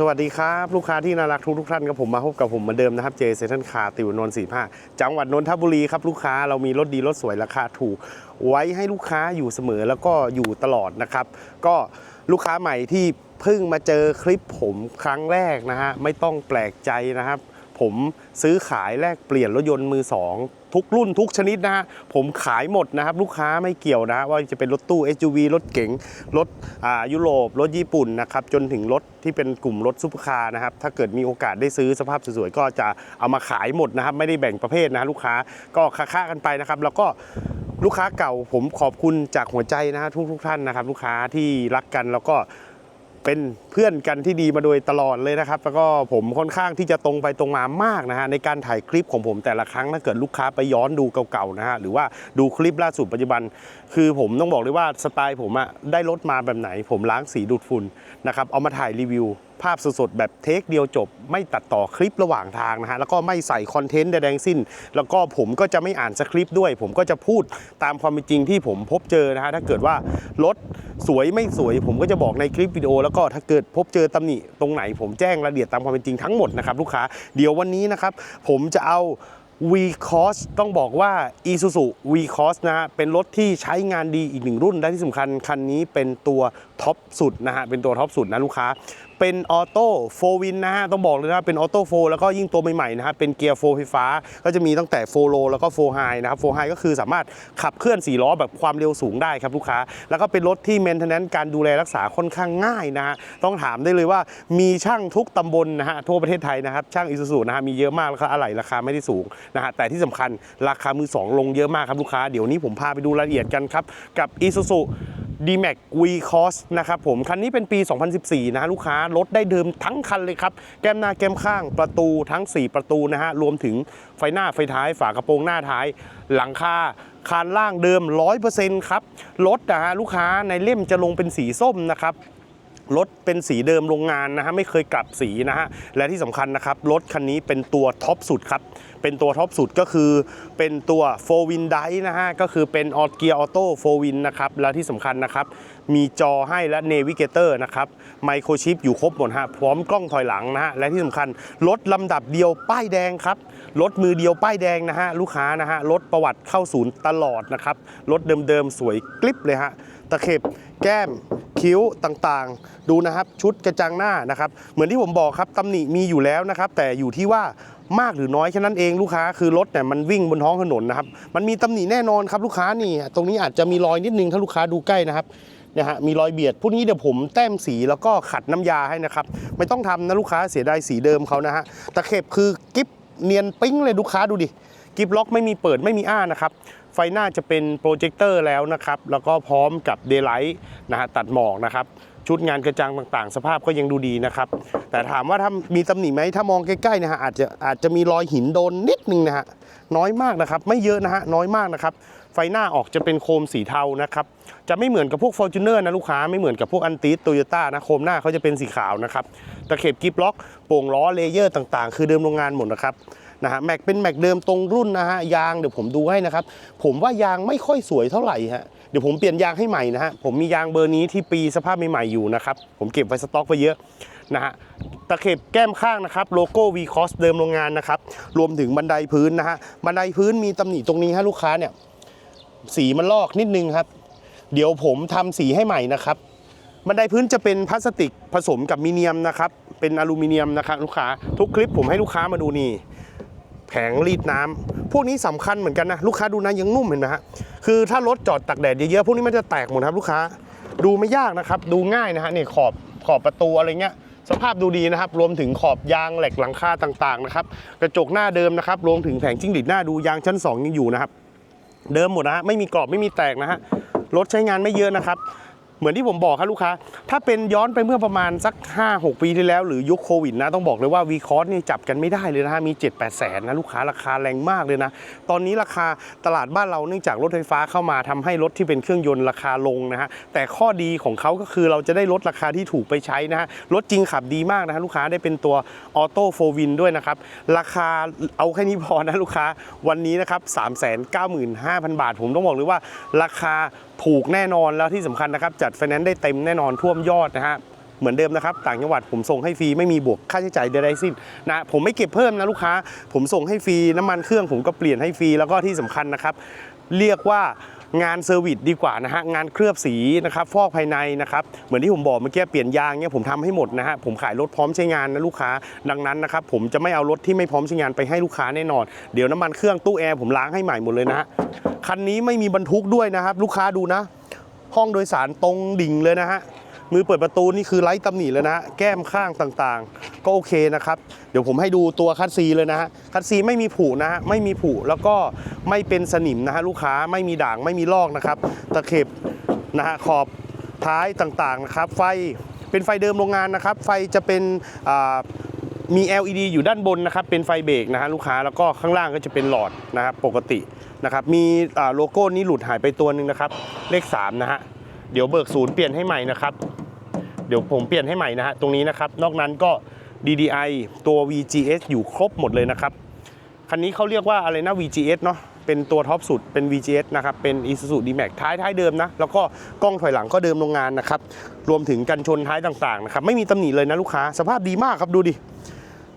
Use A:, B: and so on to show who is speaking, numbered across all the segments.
A: สวัสดีครับ ลูกค้าที่น่ารักทุกทุกท่านครับผมมาพบกับผมเหมือนเดิมนะครับเจเซนทันคาติวนนท์สี่ห้าจังหวัดนนทบุรีครับลูกค้าเรามีรถดีรถสวยราคาถูก ไว้ให้ลูกค้าอยู่เสมอแล้วก็อยู่ตลอดนะครับ ก็ลูกค้าใหม่ที่เพิ่งมาเจอคลิปผมครั้งแรกนะฮะไม่ต้องแปลกใจนะครับ ผมซื้อขายแลกเปลี่ยนรถยนต์มือสองทุกรุ่นทุกชนิดนะฮะผมขายหมดนะครับ ลูกค้าไม่เกี่ยวนะว่าจะเป็นรถตู้ SUV รถเก๋งรถยุโรป รถญี่ปุ่นนะครับจนถึงรถที่เป็นกลุ่มรถซุปเปอร์คาร์นะครับถ้าเกิดมีโอกาสได้ซื้อสภาพสวยๆก็จะเอามาขายหมดนะครับ ไม่ได้แบ่งประเภทนะลูกค้าก็ค้ากันไปนะครับ แล้วก็ลูกค้าเก่าผมขอบคุณจากหัวใจนะฮะทุกๆท่านนะครับ ลูกค้าที่รักกันแล้วก็ เป็นเพื่อนกันที่ดีมาโดยตลอดเลยนะครับ แล้วก็ผมค่อนข้างที่จะตรงไปตรงมามากนะฮะในการถ่ายคลิปของผมแต่ละครั้งถ้าเกิดลูกค้าไปย้อนดูเก่าๆนะฮะหรือว่าดูคลิปล่าสุดปัจจุบัน คือผมต้องบอกเลยว่าสไตล์ผมอะได้รถมาแบบไหน ผมล้างสีดูดฝุ่นนะครับเอามาถ่ายรีวิว ภาพสดๆ แบบเทคเดียวจบ ไม่ตัดต่อคลิประหว่างทางนะฮะ แล้วก็ไม่ใส่คอนเทนต์ใดๆสิ้น แล้วก็ผมก็จะไม่อ่านสคริปต์ด้วย ผมก็จะพูดตามความเป็นจริงที่ผมพบเจอนะฮะ ถ้าเกิดว่ารถสวยไม่สวย ผมก็จะบอกในคลิปวิดีโอ แล้วก็ถ้าเกิดพบเจอตำหนิตรงไหน ผมแจ้งรายละเอียดตามความเป็นจริงทั้งหมดนะครับลูกค้า เดี๋ยววันนี้นะครับผมจะเอา v c o s ต้องบอกว่า Isuzu V c o s นะฮะ เป็นรถที่ใช้งานดีอีกหนึ่งรุ่น และที่สำคัญคันนี้เป็นตัวท็อปสุดนะฮะ เป็นตัวท็อปสุดนะลูกค้า เป็นออโต้โฟวินนะฮะต้องบอกเลยนะเป็นออโต้โฟแล้วก็ยิ่งตัวใหม่ๆนะฮะเป็นเกียร์โฟไฟฟ้า ก็จะมีตั้งแต่โฟโลแล้วก็โฟไฮนะครับโฟไฮก็คือสามารถขับเคลื่อน4ล้อแบบความเร็วสูงได้ครับลูกค้า แล้วก็เป็นรถที่เมนเทนแนนซ์การดูแลรักษาค่อนข้างง่ายนะฮะต้องถามได้เลยว่ามีช่างทุกตำบลนะฮะทั่วประเทศไทยนะครับช่างอิซูซูนะฮะมีเยอะมากแล้วก็อะไหล่ราคาไม่ได้สูงนะฮะแต่ที่สำคัญราคามือสองลงเยอะมากครับลูกค้าเดี๋ยวนี้ผมพาไปดูรายละเอียดกันครับกับ Isuzu D-Max V-Cross นะครับผมคันนี้เป็นปี 2014 นะลูกค้ารถได้เดิมทั้งคันเลยครับ แก้มหน้าแก้มข้างประตูทั้ง 4 ประตูนะฮะ รวมถึงไฟหน้าไฟท้ายฝากระโปรงหน้าท้าย หลังคาคานล่างเดิม 100%ครับ รถนะฮะลูกค้าในเล่มจะลงเป็นสีส้มนะครับ รถเป็นสีเดิมโรงงานนะฮะไม่เคยกลับสีนะฮะและที่สำคัญนะครับรถคันนี้เป็นตัวท็อปสุดครับเป็นตัวท็อปสุดก็คือเป็นตัวโฟวินไดนะฮะก็คือเป็นออเกียร์ออโต้โฟวินนะครับและที่สำคัญนะครับมีจอให้และเนวิเกเตอร์นะครับไมโครชิปอยู่ครบหมดฮะพร้อมกล้องถอยหลังนะฮะและที่สำคัญรถลำดับเดียวป้ายแดงครับรถมือเดียวป้ายแดงนะฮะลูกค้านะฮะรถประวัติเข้าศูนย์ตลอดนะครับรถเดิมๆสวยกลิบเลยฮะ ตะเข็บ แก้ม คิ้วต่างๆ ดูนะครับชุดกระจังหน้านะครับ เหมือนที่ผมบอกครับตำหนิมีอยู่แล้วนะครับ แต่อยู่ที่ว่ามากหรือน้อยแค่นั้นเองลูกค้าคือรถเนี่ยมันวิ่งบนท้องถนนนะครับ มันมีตำหนิแน่นอนครับลูกค้านี่ ตรงนี้อาจจะมีรอยนิดนึงถ้าลูกค้าดูใกล้นะครับเนี่ยฮะมีรอยเบียดพวกนี้เดี๋ยวผมแต้มสีแล้วก็ขัดน้ำยาให้นะครับ ไม่ต้องทำนะลูกค้าเสียดายสีเดิมเขานะฮะตะเข็บคือกิ๊บเนียนปิ้งเลยลูกค้าดูดิ กิฟล็อกไม่มีเปิดไม่มีอ้านะครับ ไฟหน้าจะเป็นโปรเจคเตอร์แล้วนะครับ แล้วก็พร้อมกับเด y l ไลท์นะฮะตัดหมอกนะครับ ชุดงานกระจังต่างๆ สภาพก็ยังดูดีนะครับ แต่ถามว่าถ้ามีตำหนิไหมถ้ามองใกล้ๆนะฮะอาจจะอาจจะมีรอยหินโดนนิดนึงนะฮะน้อยมากนะครับ ไม่เยอะนะฮะน้อยมากนะครับไฟหน้าออกจะเป็นโคมสีเทานะครับ จะไม่เหมือนกับพวก f o r t u n e r นะลูกค้าไม่เหมือนกับพวกอันติสโตโยต้านะโคมหน้าเขาจะเป็นสีขาวนะครับตะเข็บกิฟล็อกโป่งล้อเลเยอร์ต่างๆ คือเดิมโรงงานหมดนะครับ นะฮะแม็กเป็นแม็กเดิมตรงรุ่นนะฮะยางเดี๋ยวผมดูให้นะครับ ผมว่ายางไม่ค่อยสวยเท่าไหร่ฮะเดี๋ยวผมเปลี่ยนยางให้ใหม่นะฮะผมมียางเบอร์นี้ที่ปีสภาพใหม่ๆอยู่นะครับผมเก็บไว้สต็อกไว้เยอะนะฮะตะเข็บแก้มข้างนะครับโลโก้ V Cross เดิมโรงงานนะครับรวมถึงบันไดพื้นนะฮะบันไดพื้นมีตำหนิตรงนี้ฮะลูกค้าเนี่ยสีมันลอกนิดนึงครับ เดี๋ยวผมทำสีให้ใหม่นะครับบันไดพื้นจะเป็นพลาสติกผสมกับมิเนียมนะครับเป็นอลูมิเนียมนะครับลูกค้าทุกคลิปผมให้ลูกค้ามาดูนี่ แผงรีดน้ำพวกนี้สำคัญเหมือนกันนะลูกค้าดูนะยังนุ่มเห็นไหมฮะคือถ้ารถจอดตากแดดเยอะๆพวกนี้มันจะแตกหมดครับลูกค้าดูไม่ยากนะครับ ดูง่ายนะฮะนี่ขอบขอบประตูอะไรเงี้ยสภาพดูดีนะครับ รวมถึงขอบยางเหล็กหลังคาต่างๆนะครับ กระจกหน้าเดิมนะครับ รวมถึงแผงจิ้งหรีดหน้าดูยางชั้นสองยังอยู่นะครับ เดิมหมดนะฮะ ไม่มีกรอบไม่มีแตกนะฮะ รถใช้งานไม่เยอะนะครับ เหมือนที่ผมบอกครับลูกค้า ถ้าเป็นย้อนไปเมื่อประมาณสัก 5-6 ปีที่แล้วหรือยุคโควิดนะต้องบอกเลยว่าวีคอร์สนี่จับกันไม่ได้เลยนะฮะมี 7-8 แสนนะลูกค้าราคาแรงมากเลยนะ ตอนนี้ราคาตลาดบ้านเราเนื่องจากรถไฟฟ้าเข้ามาทำให้รถที่เป็นเครื่องยนต์ราคาลงนะฮะแต่ข้อดีของเขาก็คือเราจะได้ลดราคาที่ถูกไปใช้นะฮะรถจริงขับดีมากนะฮะลูกค้าได้เป็นตัวออโต้โฟวินด้วยนะครับราคาเอาแค่นี้พอนะลูกค้าวันนี้นะครับ395,000 บาท ผมต้องบอกเลยว่าราคา ถูกแน่นอนแล้วที่สำคัญนะครับ จัดไฟแนนซ์ได้เต็มแน่นอนท่วมยอดนะฮะเหมือนเดิมนะครับ ต่างจังหวัดผมส่งให้ฟรีไม่มีบวกค่าใช้จ่ายใดๆสิ้นนะผมไม่เก็บเพิ่มนะลูกค้า ผมส่งให้ฟรีน้ำมันเครื่องผมก็เปลี่ยนให้ฟรีแล้วก็ที่สำคัญนะครับ เรียกว่า งานเซอร์วิสดีกว่านะฮะงานเคลือบสีนะครับฟอกภายในนะครับเหมือนที่ผมบอกเมื่อกี้เปลี่ยนยางเนี่ยผมทำให้หมดนะฮะผมขายรถพร้อมใช้งานนะลูกค้าดังนั้นนะครับผมจะไม่เอารถที่ไม่พร้อมใช้งานไปให้ลูกค้าแน่นอน เดี๋ยวน้ำมันเครื่องตู้แอร์ผมล้างให้ใหม่หมดเลยนะฮะคันนี้ไม่มีบรรทุกด้วยนะครับ ลูกค้าดูนะ ห้องโดยสารตรงดิ่งเลยนะฮะ มือเปิดประตูนี่คือไร้ตำหนิเลยนะ แก้มข้างต่างๆ ก็โอเคนะครับ เดี๋ยวผมให้ดูตัวคัดซีเลยนะฮะคัดซีไม่มีผุนะฮะไม่มีผุแล้วก็ไม่เป็นสนิมนะฮะลูกค้าไม่มีด่างไม่มีลอกนะครับ ตะเข็บนะฮะขอบท้ายต่างๆนะครับ ไฟเป็นไฟเดิมโรงงานนะครับ ไฟจะเป็นมี LED อยู่ด้านบนนะครับ เป็นไฟเบรกนะฮะลูกค้าแล้วก็ข้างล่างก็จะเป็นหลอดนะครับปกตินะครับ มีโลโก้นี้หลุดหายไปตัวหนึ่งนะครับ เลข3นะฮะ เดี๋ยวเบิกศูนย์เปลี่ยนให้ใหม่นะครับ เดี๋ยวผมเปลี่ยนให้ใหม่นะฮะตรงนี้นะครับ นอกนั้นก็ DDI ตัว VGS อยู่ครบหมดเลยนะครับ คันนี้เขาเรียกว่าอะไรนะ VGS เนาะเป็นตัวท็อปสุดเป็น VGS นะครับ เป็น Isuzu D-Max ท้ายท้ายเดิมนะ แล้วก็กล้องถอยหลังก็เดิมโรงงานนะครับ รวมถึงกันชนท้ายต่างๆนะครับ ไม่มีตำหนิเลยนะลูกค้า สภาพดีมากครับดูดิ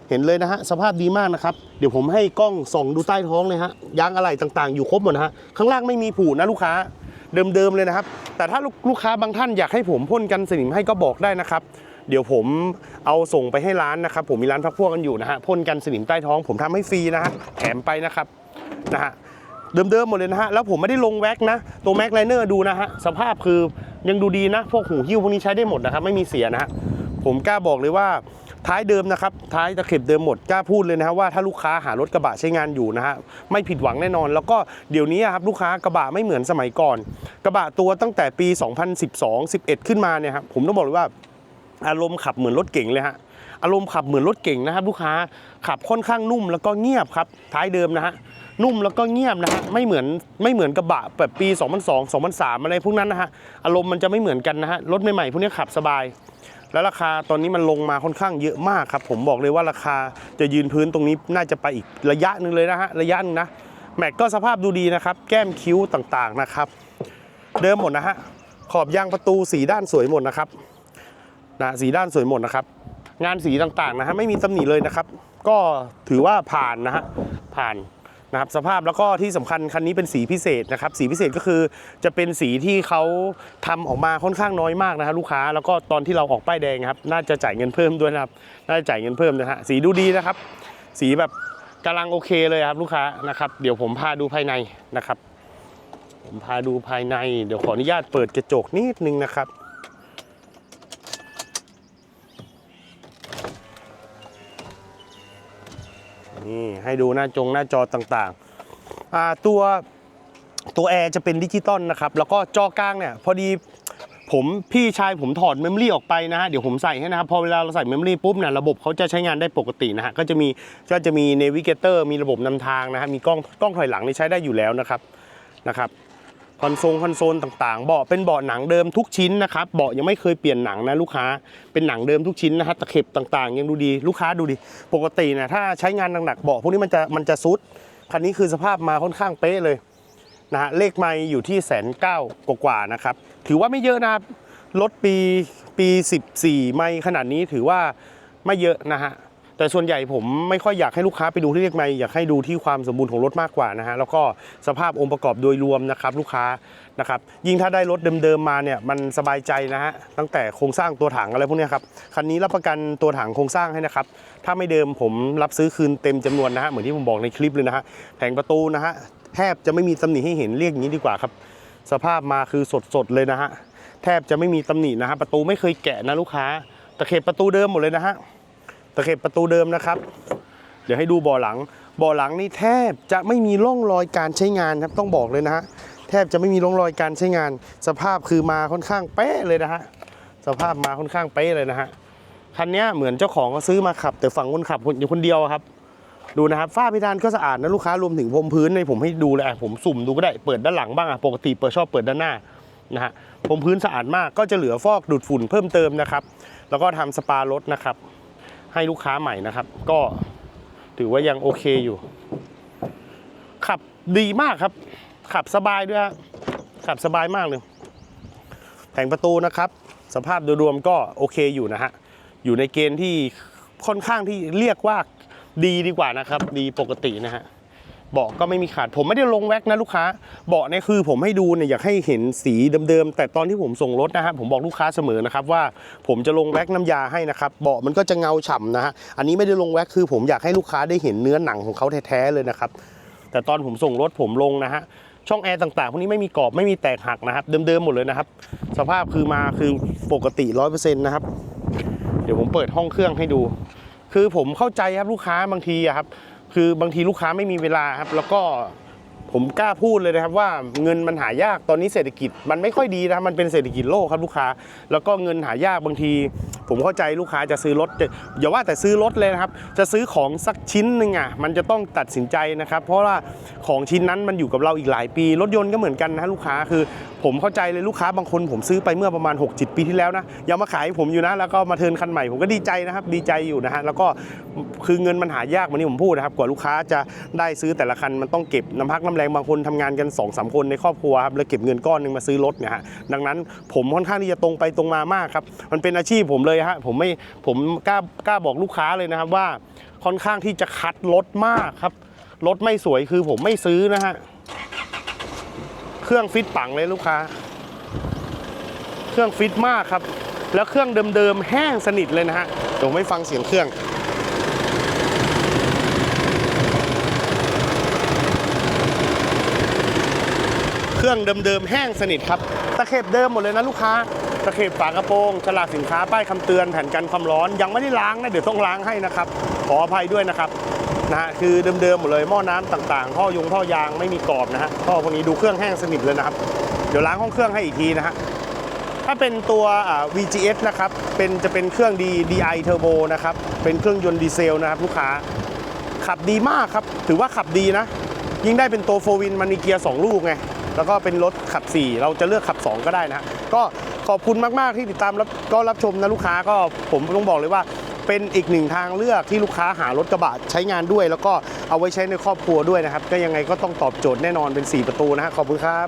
A: เห็นเลยนะฮะ สภาพดีมากนะครับ เดี๋ยวผมให้กล้องส่องดูใต้ท้องเลยฮะ ยางอะไหล่ต่างๆ อยู่ครบหมดนะฮะ ข้างล่างไม่มีผูนะลูกค้า เดิมๆเลยนะครับ แต่ถ้าลูกลูกค้าบางท่านอยากให้ผมพ่นกันสนิมให้ก็บอกได้นะครับ เดี๋ยวผมเอาส่งไปให้ร้านนะครับ ผมมีร้านพักพวกกันอยู่นะฮะพ่นกันสนิมใต้ท้อง ผมทำให้ฟรีนะฮะแถมไปนะครับนะฮะเดิมๆหมดเลยนะฮะแล้วผมไม่ได้ลงแว็กนะ ตัวแม็กไลเนอร์ดูนะฮะสภาพคือยังดูดีนะ พวกหูหิ้วพวกนี้ใช้ได้หมดนะครับไม่มีเสียนะฮะผมกล้าบอกเลยว่า ท้ายเดิมนะครับ ท้ายตะเข็บเดิมหมดกล้าพูดเลยนะฮะว่าถ้าลูกค้าหารถกระบะใช้งานอยู่นะฮะไม่ผิดหวังแน่นอน แล้วก็เดี๋ยวนี้ครับลูกค้ากระบะไม่เหมือนสมัยก่อน กระบะตัวตั้งแต่ปี 2012 11 ขึ้นมาเนี่ยครับผมต้องบอกเลยว่าอารมณ์ขับเหมือนรถเก่งเลยฮะอารมณ์ขับเหมือนรถเก่งนะครับลูกค้าขับค่อนข้างนุ่มแล้วก็เงียบครับท้ายเดิมนะฮะนุ่มแล้วก็เงียบนะฮะไม่เหมือนไม่เหมือนกระบะแบบปี 2002 2003 อะไรพวกนั้นนะฮะอารมณ์มันจะไม่เหมือนกันนะฮะรถใหม่ๆพวกนี้ขับสบาย แล้วราคาตอนนี้มันลงมาค่อนข้างเยอะมากครับ ผมบอกเลยว่าราคาจะยืนพื้นตรงนี้น่าจะไปอีกระยะหนึ่งเลยนะฮะระยะนึงนะแม็กก็สภาพดูดีนะครับ แก้มคิ้วต่างๆนะครับ เดิมหมดนะฮะขอบยางประตูสีด้านสวยหมดนะครับนะสีด้านสวยหมดนะครับ งานสีต่างๆนะฮะไม่มีตำหนิเลยนะครับ ก็ถือว่าผ่านนะฮะผ่าน นะครับสภาพแล้วก็ที่สำคัญคันนี้เป็นสีพิเศษนะครับสีพิเศษก็คือจะเป็นสีที่เขาทำออกมาค่อนข้างน้อยมากนะครับลูกค้าแล้วก็ตอนที่เราออกป้ายแดงครับน่าจะจ่ายเงินเพิ่มด้วยนะครับน่าจะจ่ายเงินเพิ่มนะฮะสีดูดีนะครับ สีแบบกำลังโอเคเลยครับลูกค้านะครับเดี๋ยวผมพาดูภายในนะครับ ผมพาดูภายใน เดี๋ยวขออนุญาตเปิดกระจกนิดนึงนะครับ นี่ให้ดูหน้าจงหน้าจอต่างๆอ่าตัวตัวแอร์จะเป็นดิจิตอลนะครับ แล้วก็จอกลางเนี่ยพอดีผมพี่ชายผมถอดเมมรี่ออกไปนะฮะเดี๋ยวผมใส่ให้นะครับพอเวลาเราใส่เมมรี่ปุ๊บเนี่ยระบบเขาจะใช้งานได้ปกตินะฮะก็จะมีก็จะมีเนวิเกเตอร์มีระบบนำทางนะฮะมีกล้องกล้องถอยหลังนี่ใช้ได้อยู่แล้วนะครับนะครับ คอนโซลคอนโซลต่างๆ เบาะเป็นเบาะหนังเดิมทุกชิ้นนะครับ เบาะยังไม่เคยเปลี่ยนหนังนะลูกค้า เป็นหนังเดิมทุกชิ้นนะฮะตะเข็บต่างๆ ยังดูดี ลูกค้าดูดิปกติเนี่ยถ้าใช้งานหนักๆ เบาะพวกนี้มันจะมันจะซุด คันนี้คือสภาพมาค่อนข้างเป๊ะเลยนะฮะ เลขไม่อยู่ที่แสนเก้ากว่าๆนะครับ ถือว่าไม่เยอะนะครับรถปีปี 14 ไม่ขนาดนี้ถือว่าไม่เยอะนะฮะ แต่ส่วนใหญ่ผมไม่ค่อยอยากให้ลูกค้าไปดูที่เลขไมล์อยากให้ดูที่ความสมบูรณ์ของรถมากกว่านะฮะแล้วก็สภาพองค์ประกอบโดยรวมนะครับลูกค้านะครับยิ่งถ้าได้รถเดิมๆมาเนี่ยมันสบายใจนะฮะตั้งแต่โครงสร้างตัวถังอะไรพวกนี้ครับคันนี้รับประกันตัวถังโครงสร้างให้นะครับถ้าไม่เดิมผมรับซื้อคืนเต็มจำนวนนะฮะเหมือนที่ผมบอกในคลิปเลยนะฮะแผงประตูนะฮะแทบจะไม่มีตำหนิให้เห็นเรียกอย่างนี้ดีกว่าครับสภาพมาคือสดๆเลยนะฮะแทบจะไม่มีตำหนินะฮะประตูไม่เคยแกะนะลูกค้าตะเข็บประตูเดิมหมดเลยนะฮะ เข็บประตูเดิมนะครับ เดี๋ยวให้ดูบ่อหลัง บ่อหลังนี่แทบจะไม่มีร่องรอยการใช้งานครับต้องบอกเลยนะฮะแทบจะไม่มีร่องรอยการใช้งาน สภาพคือมาค่อนข้างเป๊ะเลยนะฮะสภาพมาค่อนข้างเป๊ะเลยนะฮะคันนี้เหมือนเจ้าของเขาซื้อมาขับ แต่ฝั่งคนขับอยู่คนเดียวครับ ดูนะครับฝ้าเพดานก็สะอาดนะลูกค้ารวมถึงพรมพื้นในผมให้ดูเลยผมสุ่มดูก็ได้เปิดด้านหลังบ้างอะปกติเปิดชอบเปิดด้านหน้านะฮะพรมพื้นสะอาดมากก็จะเหลือฟอกดูดฝุ่นเพิ่มเติมนะครับ แล้วก็ทำสปารถนะครับ ให้ลูกค้าใหม่นะครับ ก็ถือว่ายังโอเคอยู่ ขับดีมากครับ ขับสบายด้วยฮะขับสบายมากเลยแผงประตูนะครับ สภาพโดยรวมก็โอเคอยู่นะฮะอยู่ในเกณฑ์ที่ค่อนข้างที่เรียกว่าดีดีกว่านะครับ ดีปกตินะฮะ เบาะก็ไม่มีขาด ผมไม่ได้ลงแว็กนะลูกค้า เบาะเนี่ยคือผมให้ดูเนี่ยอยากให้เห็นสีเดิมๆ แต่ตอนที่ผมส่งรถนะฮะผมบอกลูกค้าเสมอนะครับว่าผมจะลงแว็กน้ำยาให้นะครับ เบาะมันก็จะเงาฉ่ำนะฮะ อันนี้ไม่ได้ลงแว็กคือผมอยากให้ลูกค้าได้เห็นเนื้อหนังของเขาแท้ๆเลยนะครับ แต่ตอนผมส่งรถผมลงนะฮะ ช่องแอร์ต่างๆพวกนี้ไม่มีกรอบไม่มีแตกหักนะครับ เดิมๆหมดเลยนะครับ สภาพคือมาคือปกติร้อยเปอร์เซ็นต์นะครับ เดี๋ยวผมเปิดห้องเครื่องให้ดู คือผมเข้าใจครับลูกค้าบางทีครับ คือบางทีลูกค้าไม่มีเวลาครับ แล้วก็ผมกล้าพูดเลยนะครับว่าเงินมันหายากตอนนี้เศรษฐกิจมันไม่ค่อยดีนะมันเป็นเศรษฐกิจโลกครับลูกค้า แล้วก็เงินหายากบางที ผมเข้าใจลูกค้าจะซื้อรถอย่าว่าแต่ซื้อรถเลยนะครับ จะซื้อของสักชิ้นหนึ่งอะมันจะต้องตัดสินใจนะครับ เพราะว่าของชิ้นนั้นมันอยู่กับเราอีกหลายปี รถยนต์ก็เหมือนกันนะลูกค้าคือ ผมเข้าใจเลยลูกค้าบางคนผมซื้อไปเมื่อประมาณ 6 7 ปีที่แล้วนะยังมาขายผมอยู่นะ แล้วก็มาเทินคันใหม่ผมก็ดีใจนะครับ ดีใจอยู่นะฮะแล้วก็คือเงินมันหายากเหมือนที่ผมพูดนะครับกว่าลูกค้าจะได้ซื้อแต่ละคันมันต้องเก็บน้ำพักน้ำแรงบางคนทำงานกัน2อสคนในครอบครัวครับแล้วเก็บเงินก้อนหนึงมาซื้อรถเนี่ยฮะดังนั้นผมค่อนข้างที่จะตรงไปตรงมามากครับมันเป็นอาชีพผมเลยฮะผมไม่ผมกล้ากล้าบอกลูกค้าเลยนะครับว่าค่อนข้างที่จะคัดรถมากครับรถไม่สวยคือผมไม่ซื้อนะฮะเครื่องฟิตปังเลยลูกค้า เครื่องฟิตมากครับ แล้วเครื่องเดิมๆแห้งสนิทเลยนะฮะเดี๋ยวไม่ฟังเสียงเครื่องเครื่องเดิมๆแห้งสนิทครับ ตะเข็บเดิมหมดเลยนะลูกค้า ตะเข็บฝากระโปรงฉลากสินค้าป้ายคำเตือนแผ่นกันความร้อนยังไม่ได้ล้างนะเดี๋ยวต้องล้างให้นะครับ ขออภัยด้วยนะครับนะฮะคือเดิมๆหมดเลยหม้อน้ำต่างๆท่อยงท่อยางไม่มีกรอบนะฮะท่อพวกนี้ดูเครื่องแห้งสนิทเลยนะครับ เดี๋ยวล้างห้องเครื่องให้อีกทีนะฮะถ้าเป็นตัว VGS นะครับเป็นจะเป็นเครื่อง D DI Turbo นะครับเป็นเครื่องยนต์ดีเซลนะครับลูกค้าขับดีมากครับถือว่าขับดีนะ ยิ่งได้เป็นตัวโฟวินมันมีเกียร์ 2 ลูกไงแล้วก็เป็นรถขับ 4 เราจะเลือกขับ 2 ก็ได้นะก็ ขอบคุณมากๆที่ติดตามรับก็รับชมนะลูกค้าก็ผมต้องบอกเลยว่า เป็นอีกหนึ่งทางเลือกที่ลูกค้าหารถกระบะใช้งานด้วย แล้วก็เอาไว้ใช้ในครอบครัวด้วยนะครับ ก็ยังไงก็ต้องตอบโจทย์แน่นอนเป็น 4 ประตูนะฮะขอบคุณครับ